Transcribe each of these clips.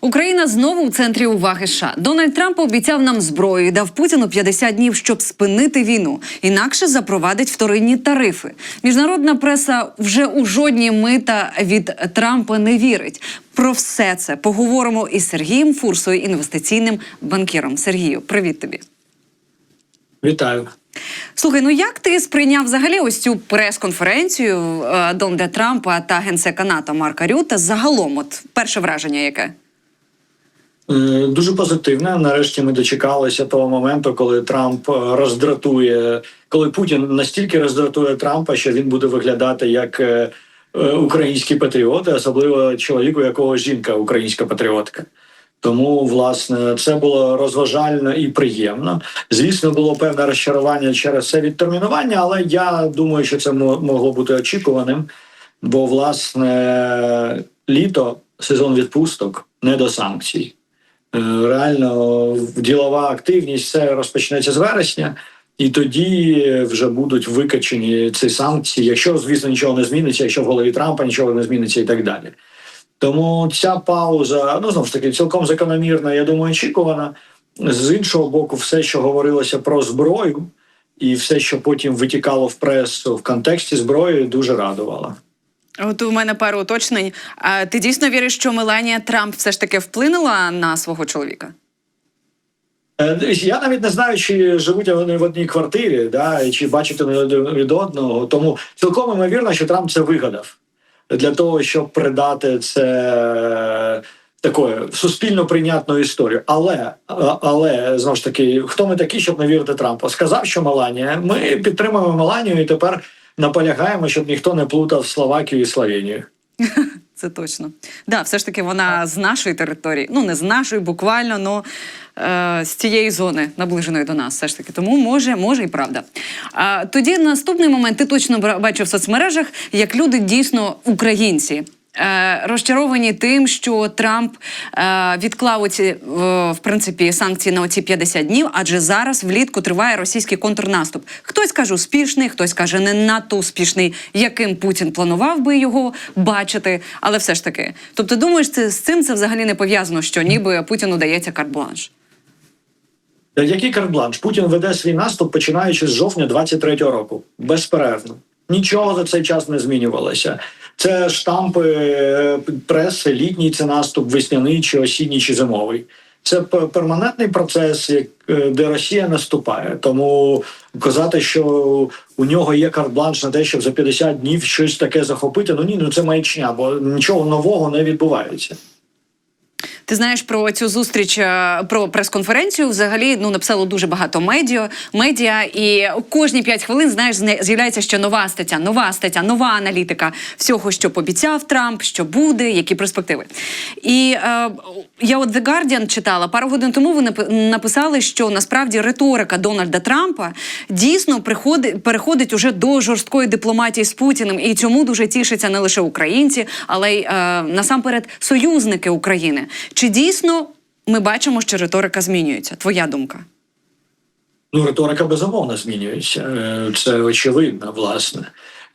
Україна знову у центрі уваги США. Дональд Трамп обіцяв нам зброю і дав Путіну 50 днів, щоб спинити війну. Інакше запровадить вторинні тарифи. Міжнародна преса вже у жодні мита від Трампа не вірить. Про все це поговоримо із Сергієм Фурсою, інвестиційним банкіром. Сергію, привіт тобі. Вітаю. Слухай, ну як ти сприйняв взагалі ось цю прес-конференцію е, Дональда Трампа та генсека НАТО Марка Рюта? Загалом, от перше враження яке? Дуже позитивне. Нарешті ми дочекалися того моменту, коли Трамп е, роздратує, коли Путін настільки роздратує Трампа, що він буде виглядати як е, е, український патріот, особливо чоловік, у якого жінка українська патріотка. Тому, власне, це було розважально і приємно. Звісно, було певне розчарування через це відтермінування, але я думаю, що це мо- могло бути очікуваним. Бо, власне, літо, сезон відпусток, не до санкцій. Е, Реально, ділова активність все розпочнеться з вересня, і тоді вже будуть викачені ці санкції, якщо, звісно, нічого не зміниться, якщо в голові Трампа нічого не зміниться і так далі. Тому ця пауза, ну знову ж таки, цілком закономірна, я думаю, очікувана. З іншого боку, все, що говорилося про зброю, і все, що потім витікало в пресу в контексті зброї, дуже радувало. От у мене пару уточнень. А ти дійсно віриш, що Меланія Трамп все ж таки вплинула на свого чоловіка? Е, Я навіть не знаю, чи живуть вони в одній квартирі, да, чи бачать вони від одного. Тому цілком ймовірно, що Трамп це вигадав для того, щоб придати це е, такою суспільно прийнятною історію. Але, але знову ж таки, хто ми такі, щоб не вірити Трампу? Сказав, що Меланія. Ми підтримуємо Меланію і тепер наполягаємо, щоб ніхто не плутав Словакію і Словенію. Це точно. Да, все ж таки вона з нашої території. Ну, не з нашої, буквально, но е, з цієї зони, наближеної до нас, все ж таки. Тому може, може і правда. А тоді наступний момент ти точно бачив в соцмережах, як люди дійсно українці. Е, Розчаровані тим, що Трамп е, відклав оці, е, в принципі санкції на оці 50 днів, адже зараз влітку триває російський контрнаступ. Хтось каже успішний, хтось каже не надто успішний, яким Путін планував би його бачити, але все ж таки. Тобто, думаєш, це з цим це взагалі не пов'язано, що ніби Путіну дається карт-бланш. Який карт-бланш? Путін веде свій наступ починаючи з жовтня 23-го року. Безперервно. Нічого за цей час не змінювалося. Це штампи е, преси, літній це наступ, весняний чи осінній чи зимовий. Це перманентний процес, е, де Росія наступає. Тому казати, що у нього є карт-бланш на те, щоб за 50 днів щось таке захопити. Ну ні, ну це маячня, бо нічого нового не відбувається. Ти знаєш про цю зустріч е, про прес-конференцію. Взагалі ну написало дуже багато медіа, медіа, і кожні п'ять хвилин знаєш з'являється ще нова стаття, нова стаття, нова аналітика всього, що пообіцяв Трамп, що буде, які перспективи. І е, я от The Guardian читала пару годин тому. Напи- написали, що насправді риторика Дональда Трампа дійсно приходить переходить уже до жорсткої дипломатії з Путіним, і цьому дуже тішаться не лише українці, але й е, насамперед союзники України. Чи дійсно ми бачимо, що риторика змінюється? Твоя думка? Ну, риторика безумовно змінюється. Е, Це очевидно, власне.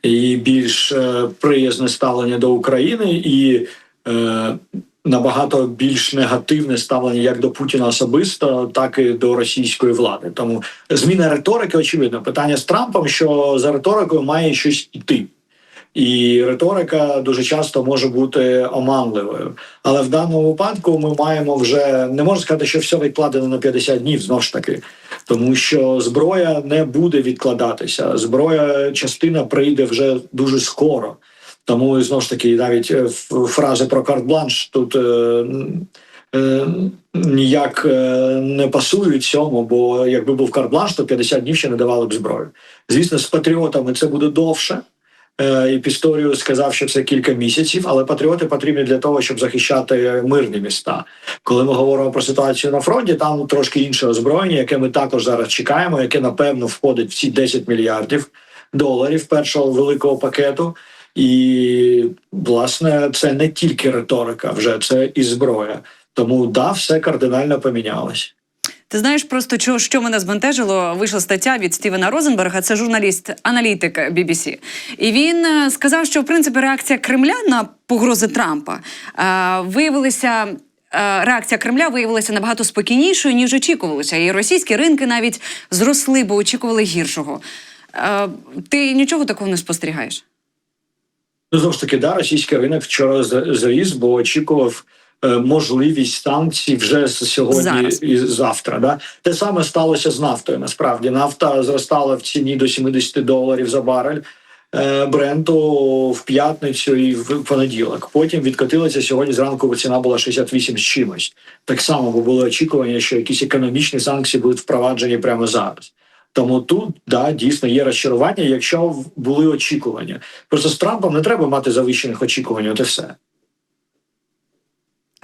І більш е, приязне ставлення до України, і е, набагато більш негативне ставлення як до Путіна особисто, так і до російської влади. Тому зміна риторики очевидно. Питання з Трампом, що за риторикою має щось іти. І риторика дуже часто може бути оманливою. Але в даному випадку ми маємо вже не можна сказати, що все відкладено на 50 днів знову ж таки, тому що зброя не буде відкладатися. Зброя частина прийде вже дуже скоро. Тому знову ж таки, навіть е, фрази про карт-бланш тут. е, е, Ніяк е, не пасують цьому, бо якби був карт-бланш, то 50 днів ще не давали б зброю. Звісно, з патріотами це буде довше. Е, І Пісторію сказав, що це кілька місяців, але патріоти потрібні для того, щоб захищати мирні міста. Коли ми говоримо про ситуацію на фронті, там трошки інше озброєння, яке ми також зараз чекаємо, яке напевно входить в ці 10 мільярдів доларів першого великого пакету. І власне це не тільки риторика, вже це і зброя. Тому да, все кардинально помінялось. Ти знаєш, просто що, що мене збентежило, вийшла стаття від Стівена Розенберга, це журналіст, аналітик BBC. І він е, сказав, що в принципі реакція Кремля на погрози Трампа е, виявилися е, реакція Кремля виявилася набагато спокійнішою, ніж очікувалося. І російські ринки навіть зросли, бо очікували гіршого. Е, Ти нічого такого не спостерігаєш? Ну, знову ж таки, да, російський ринок вчора зріс, бо очікував можливість санкцій вже з сьогодні Зараз. і завтра. Да? Те саме сталося з нафтою. Насправді нафта зростала в ціні до 70 доларів за барель. е, Бренту в п'ятницю і в понеділок. Потім відкотилася сьогодні. Зранку ціна була 68 з чимось. Так само, бо було очікування, що якісь економічні санкції будуть впроваджені прямо зараз. Тому тут да дійсно є розчарування, якщо були очікування. Просто з Трампом не треба мати завищених очікувань, от і все.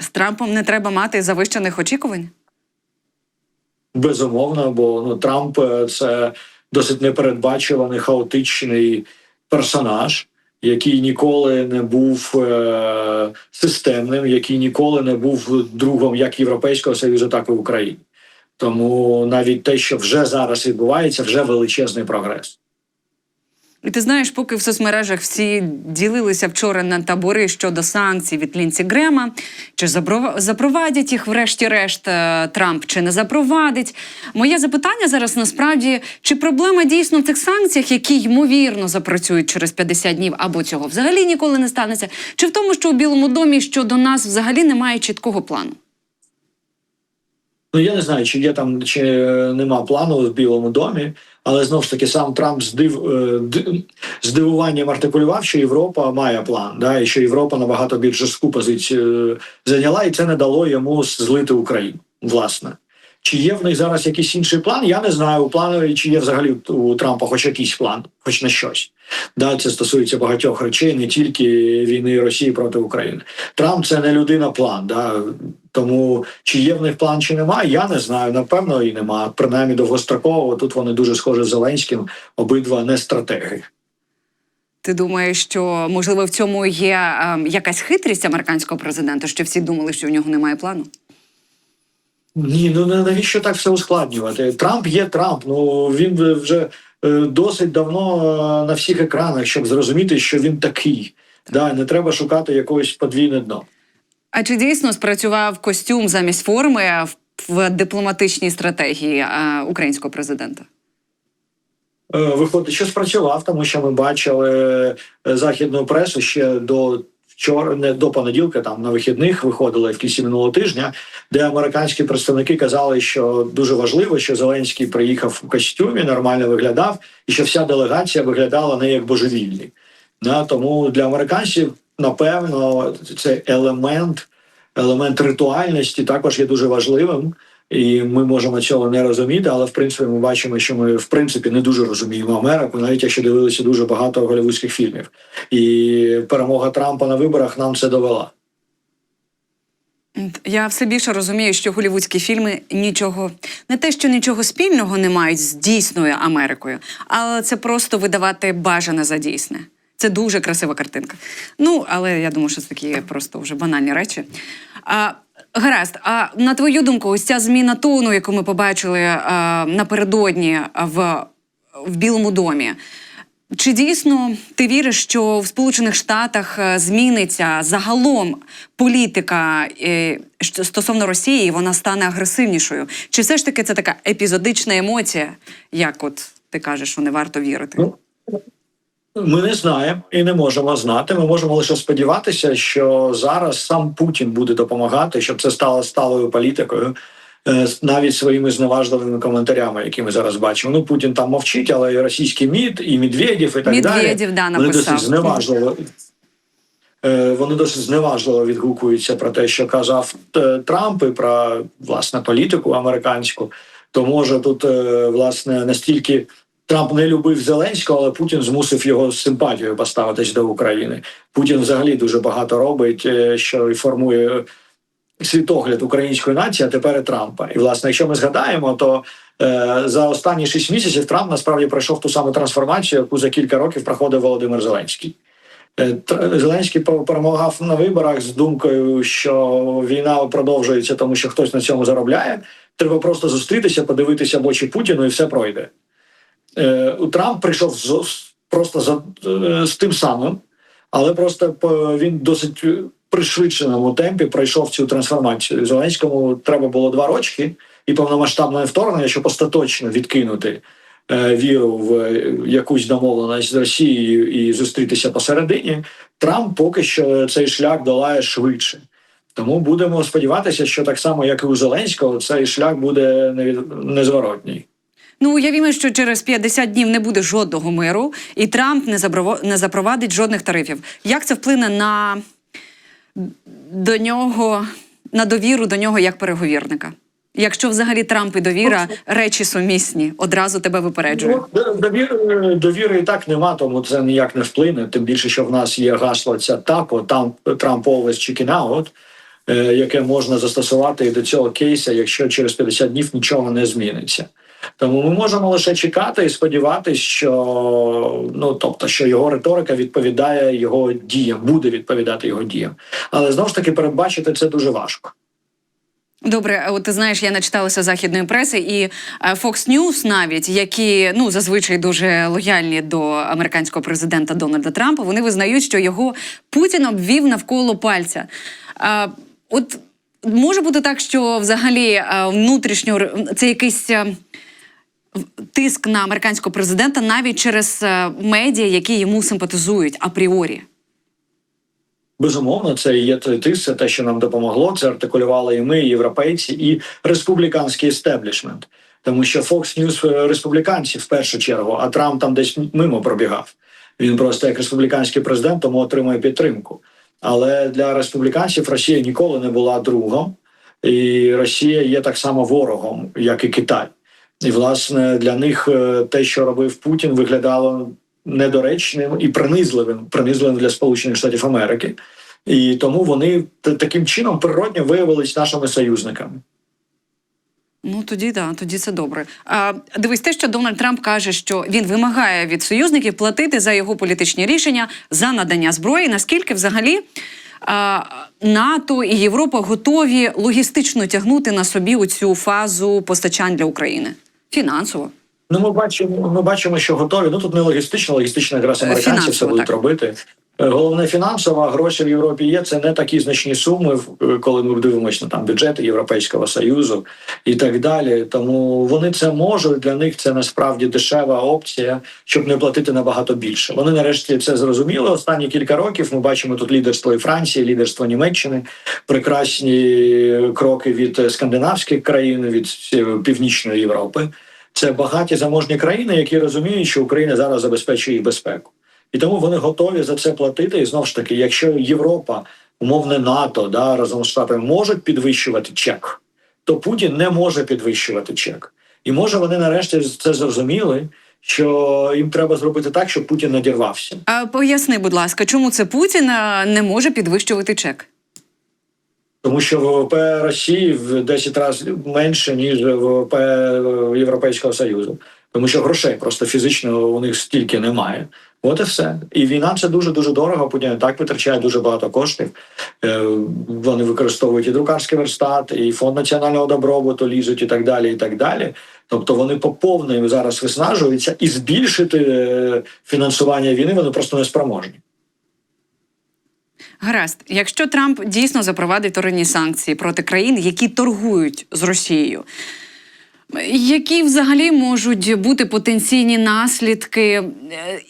З Трампом не треба мати завищених очікувань. Безумовно, бо ну Трамп е, це досить непередбачуваний, хаотичний персонаж, який ніколи не був е- системним, який ніколи не був другом як Європейського Союзу, так і України. Тому навіть те, що вже зараз відбувається, вже величезний прогрес. І ти знаєш, поки в соцмережах всі ділилися вчора на табори щодо санкцій від Лінці Грема, чи запровадять їх, врешті-решт, е, Трамп чи не запровадить. Моє запитання зараз насправді: чи проблема дійсно в цих санкціях, які ймовірно запрацюють через 50 днів, або цього взагалі ніколи не станеться, чи в тому, що у Білому домі щодо нас взагалі немає чіткого плану? Ну я не знаю, чи є там чи е, нема плану в Білому домі, але знову ж таки сам Трамп здив е, здивуванням артикулював, що Європа має план, да, і що Європа набагато більш жорстку позицію е, зайняла, і це не дало йому злити Україну. Власне, чи є в них зараз якийсь інший план? Я не знаю. У плану чи є взагалі у Трампа хоч якийсь план, хоч на щось. Да, це стосується багатьох речей, не тільки війни Росії проти України. Трамп це не людина план. Да? Тому чи є в них план, чи немає, я не знаю. Напевно, і нема. Принаймні довгостроково. Тут вони дуже схожі з Зеленським, обидва не стратеги. Ти думаєш, що можливо в цьому є е, якась хитрість американського президента, що всі думали, що в нього немає плану? Ні, ну навіщо так все ускладнювати? Трамп є Трамп. Ну він вже е, досить давно е, на всіх екранах, щоб зрозуміти, що він такий. Да, не треба шукати якогось подвійне дно. А чи дійсно спрацював костюм замість форми в, дипломатичній стратегії е, українського президента? Виходить, що спрацював, тому що ми бачили західну пресу ще до вчора, до понеділка, там на вихідних виходили в кінці минулого тижня, де американські представники казали, що дуже важливо, що Зеленський приїхав у костюмі, нормально виглядав, і що вся делегація виглядала не як божевільні. Да, тому для американців, напевно, це елемент, елемент ритуальності також є дуже важливим. І ми можемо цього не розуміти, але в принципі ми бачимо, що ми в принципі не дуже розуміємо Америку, навіть якщо дивилися дуже багато голівудських фільмів. І перемога Трампа на виборах нам це довела. Я все більше розумію, що голівудські фільми нічого не те, що нічого спільного не мають з дійсною Америкою, але це просто видавати бажане за дійсне. Це дуже красива картинка. Ну, але я думаю, що це такі просто вже банальні речі. А, гаразд, а на твою думку, ось ця зміна тону, яку ми побачили а, напередодні в, в Білому домі. Чи дійсно ти віриш, що в Сполучених Штатах е, зміниться загалом політика е, стосовно Росії, вона стане агресивнішою? Чи все ж таки це така епізодична емоція, як от ти кажеш, що не варто вірити? Ми не знаємо і не можемо знати. Ми можемо лише сподіватися, що зараз сам Путін буде допомагати, щоб це стало сталою політикою, е, навіть своїми зневажливими коментарями, які ми зараз бачимо. Ну Путін там мовчить, але і російський МІД, і Медведєв, і так далі. Медведєв, да, Вони досить зневажливо. е, Вони досить зневажливо відгукуються про те, що казав е, Трамп і про власне політику американську. То може тут власне настільки Трамп не любив Зеленського, але Путін змусив його з симпатією поставитись до України. Путін взагалі дуже багато робить, е, що і формує світогляд української нації, а тепер і Трампа. І власне, якщо ми згадаємо, то е, за останні шість місяців Трамп насправді пройшов ту саму трансформацію, яку за кілька років проходив Володимир Зеленський. Е, Зеленський перемагав на виборах з думкою, що війна продовжується, тому що хтось на цьому заробляє. Треба просто зустрітися, подивитися в очі Путіну, і все пройде. Е, у Трамп прийшов з, просто за, е, з тим самим, але просто він досить пришвидшеному темпі пройшов цю трансформацію. Зеленському треба було два роки і повномасштабне вторгнення, щоб остаточно відкинути е, віру в якусь домовленість з Росією і зустрітися посередині. Трамп поки що цей шлях долає швидше. Тому будемо сподіватися, що так само, як і у Зеленського, цей шлях буде незворотній. Ну, уявімо, що через 50 днів не буде жодного миру, і Трамп не, не запровадить жодних тарифів. Як це вплине на до нього, на довіру до нього як переговірника? Якщо взагалі Трамп і довіра речі сумісні, одразу тебе випереджую. Ну, довіри, довіри і так нема, тому це ніяк не вплине. Тим більше, що в нас є гасло ця ТАПО, там Trump always chicken out, е, яке можна застосувати і до цього кейса, якщо через 50 днів нічого не зміниться. Тому ми можемо лише чекати і сподіватися, що ну тобто, що його риторика відповідає його діям, буде відповідати його діям. Але знову ж таки передбачити це дуже важко. Добре, от ти знаєш, я начиталася західної преси, і е, Fox News навіть, які ну зазвичай дуже лояльні до американського президента Дональда Трампа, вони визнають, що його Путін обвів навколо пальця. От може бути так, що взагалі е, внутрішньо це якийсь. е, Тиск на американського президента навіть через е, медіа, які йому симпатизують апріорі. Безумовно, це є той тиск, це те, що нам допомогло. Це артикулювали і ми, і європейці, і республіканський естеблішмент. Тому що Fox News республіканці в першу чергу, а Трамп там десь мимо пробігав. Він просто як республіканський президент, тому отримує підтримку. Але для республіканців Росія ніколи не була другом, і Росія є так само ворогом, як і Китай. І власне для них е, те, що робив Путін, виглядало недоречним і принизливим, принизливим для Сполучених Штатів Америки. І тому вони таким чином природньо виявились нашими союзниками. Ну тоді да, тоді це добре. А, дивись, те, що Дональд Трамп каже, що він вимагає від союзників платити за його політичні рішення за надання зброї. Наскільки взагалі а, НАТО і Європа готові логістично тягнути на собі у цю фазу постачань для України фінансово? Ну, ми бачимо, ми бачимо, що готові. Ну тут не логістично, логістично якраз Е, американці все будуть так. робити. Е, Головне фінансово, гроші в Європі є. Це не такі значні суми, в- коли ми дивимося на там бюджети Європейського союзу і так далі. Тому вони це можуть. Для них це насправді дешева опція, щоб не платити набагато більше. Вони нарешті це зрозуміли. Останні кілька років ми бачимо тут лідерство і Франції, лідерство Німеччини, прекрасні кроки від е, скандинавських країн, від е, північної Європи. Це багаті заможні країни, які розуміють, що Україна зараз забезпечує їх безпеку, і тому вони готові за це платити. І знову ж таки, якщо Європа, умовне НАТО, да разом з Штатами можуть підвищувати чек, то Путін не може підвищувати чек. І може вони нарешті це зрозуміли, що їм треба зробити так, щоб Путін надірвався. А поясни, будь ласка, чому це Путін не може підвищувати чек? Тому що ВВП Росії в 10 разів менше ніж ВВП Європейського Союзу, тому що грошей просто фізично у них стільки немає. От і все. І війна це дуже дуже дорого. Путін так витрачає дуже багато коштів. Е, Вони використовують і друкарський верстат, і фонд національного добробуту лізуть, і так далі. І так далі. Тобто вони по повній зараз виснажуються, і збільшити е, фінансування війни вони просто не спроможні. Гаразд, якщо Трамп дійсно запровадить торинні санкції проти країн, які торгують з Росією, які взагалі можуть бути потенційні наслідки е,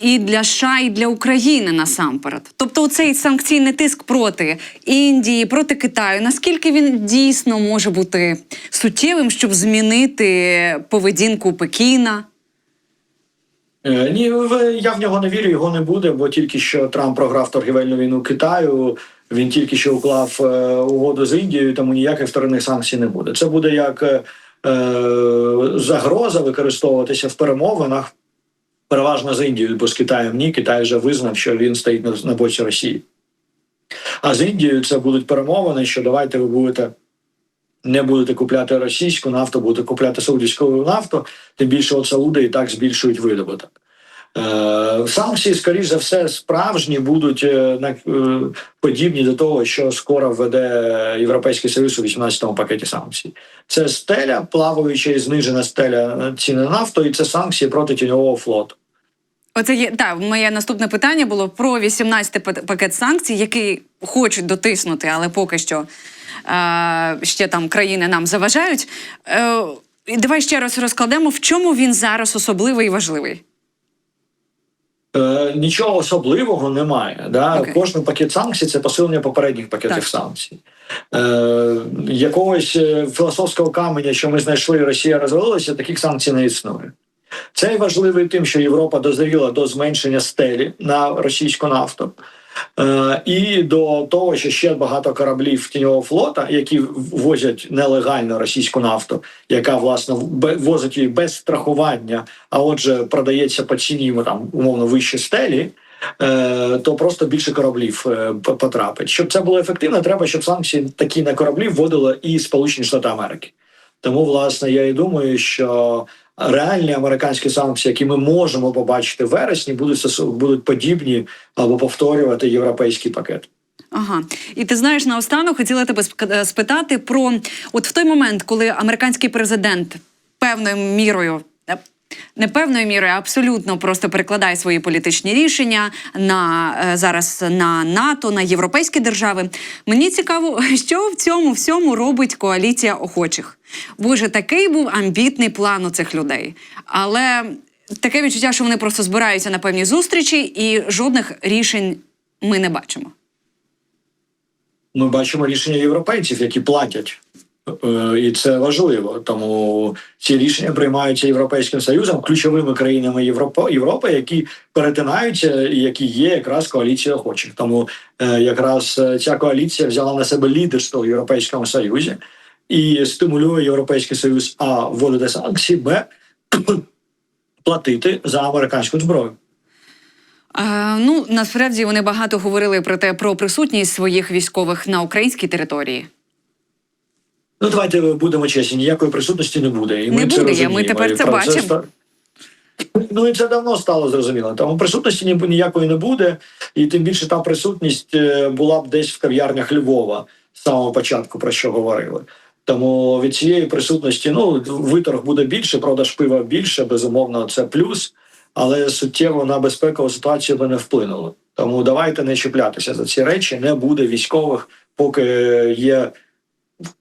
і для США, і для України насамперед? Тобто, цей санкційний тиск проти Індії, проти Китаю, наскільки він дійсно може бути суттєвим, щоб змінити поведінку Пекіна? Е, Ні, я в нього не вірю, його не буде, бо тільки що Трамп програв торгівельну війну Китаю. Він тільки що уклав е, угоду з Індією, тому ніяких вторинних санкцій не буде. Це буде як е, е, загроза використовуватися в перемовинах, переважно з Індією, бо з Китаєм ні. Китай вже визнав, що він стоїть на, на боці Росії. А з Індією це будуть перемовини, що давайте ви будете. Не будете купляти російську нафту, будете купляти саудівську нафту, тим більше от Сауди і так збільшують видобуток. Е, санкції, скоріш за все, справжні будуть е, е, подібні до того, що скоро введе Європейський Союз у 18-му пакеті санкцій. Це стеля, плаваюча і знижена стеля ціни на нафту, і це санкції проти тіньового флоту. Оце є так. Моє наступне питання було про 18-й пакет санкцій, який хочуть дотиснути, але поки що ще там країни нам заважають. Е, давай ще раз розкладемо, в чому він зараз особливий і важливий. Е, нічого особливого немає. Да? Окей. Кожен пакет санкцій це посилення попередніх пакетів Так. санкцій. Е, якогось е, філософського каменя, що ми знайшли, Росія розвалилася, таких санкцій не існує. Це важливий тим, що Європа дозріла до зменшення стелі на російську нафту. Е, і до того, що ще багато кораблів тіньового флота, які возять нелегально російську нафту, яка власне возить її без страхування, а отже, продається по ціні там умовно вище стелі. е, То просто більше кораблів е, потрапить. Щоб це було ефективно, треба, щоб санкції такі на кораблі вводили і Сполучені Штати Америки. Тому, власне, я і думаю, що реальні американські санкції, які ми можемо побачити в вересні, будуть будуть подібні або повторювати європейський пакет. Ага, і ти знаєш, наостанок хотіла тебе е, спитати про от в той момент, коли американський президент певною мірою. Не певною мірою, абсолютно просто перекладає свої політичні рішення на е, зараз на НАТО, на європейські держави. Мені цікаво, що в цьому всьому робить коаліція охочих. Боже, такий був амбітний план у цих людей. Але таке відчуття, що вони просто збираються на певні зустрічі, і жодних рішень ми не бачимо. Ми бачимо рішення європейців, які платять. Е, І це важливо, тому ці рішення приймаються європейським союзом, ключовими країнами Європи, Європи, які перетинаються, і які є якраз коаліцією охочих. Тому е, якраз е, ця коаліція взяла на себе лідерство в Європейському Союзі і стимулює Європейський Союз а вводити санкції, б платити за американську зброю. Е, ну насправді вони багато говорили про те про присутність своїх військових на українській території. Ну, давайте будемо чесні, ніякої присутності не буде. І Не ми це буде, розуміємо. ми тепер І це бачимо. Ну і це давно стало зрозуміло. Тому присутності ні- ніякої не буде, і тим більше та присутність е, була б десь в кав'ярнях Львова з самого початку, про що говорили. Тому від цієї присутності ну виторг буде більше, продаж пива більше, безумовно, це плюс, але суттєво на безпекову ситуацію би не вплинуло. Тому давайте не чіплятися за ці речі. Не буде військових, поки є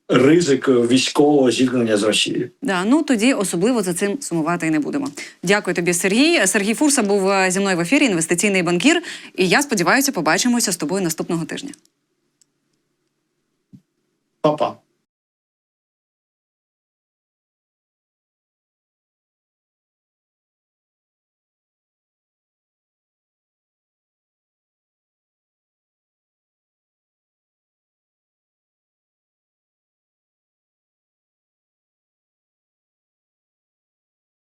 ризик військового зіткнення з Росією. Да, ну тоді особливо за цим сумувати і не будемо. Дякую тобі, Сергій. Сергій Фурса був е, зі мною в ефірі, інвестиційний банкір. І я сподіваюся, побачимося з тобою наступного тижня. Па-па.